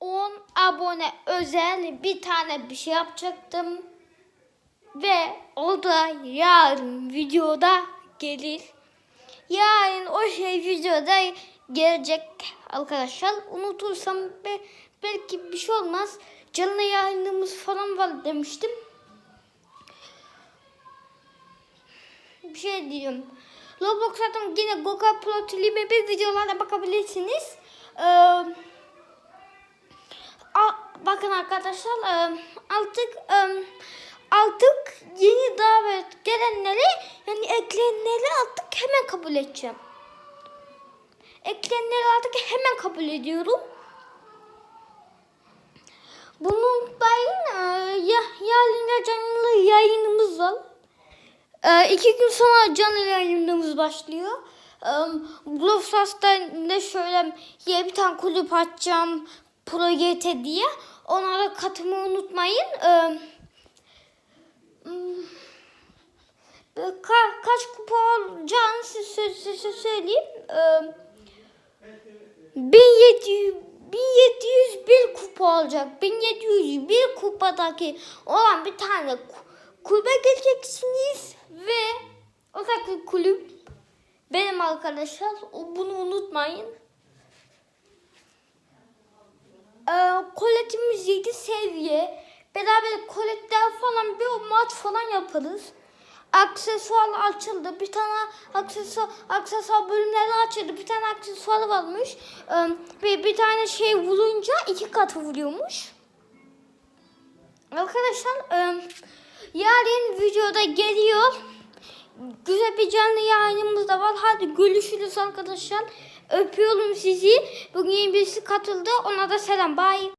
10 abone özel bir tane bir şey yapacaktım. Ve o da yarın videoda gelir. Yarın o şey videoda gelecek arkadaşlar. Unutursam be- belki bir şey olmaz. Canlı yayınımız falan var demiştim. Bir şey diyeyim. Roblox'tan yine Goka Pro Tülime bir videolara bakabilirsiniz. Ee, bakın arkadaşlar e, artık e, artık yeni davet gelenleri yani ekleyenleri artık hemen kabul edeceğim. Ekleyenleri artık hemen kabul ediyorum. Bunun ben e, ya, yarın canlı yayınımız var. E, iki gün sonra canlı yayınımız başlıyor. E, Bluffsas'ta ne şöyle bir tane kulüp açacağım Pro GT diye. Onlara katılmayı unutmayın. E, hmm, ka- kaç kupa olacağını size, size söyleyeyim. E, 1700 1701 kupa olacak. 1701 kupadaki olan bir tane ku- kulübe geleceksiniz ve o da kulüp benim arkadaşlar. Bunu unutmayın. Koletimiz 7 seviye. Beraber koletler falan bir maç falan yaparız. Aksesuar açıldı. Bir tane aksesuar, aksesuar bölümleri açıldı. Bir tane aksesuar varmış. Ee, bir, tane şey vurunca iki katı vuruyormuş. Arkadaşlar yarın videoda geliyor. Güzel bir canlı yayınımız da var. Hadi görüşürüz arkadaşlar. Öpüyorum sizi. Bugün birisi katıldı. Ona da selam. Bye.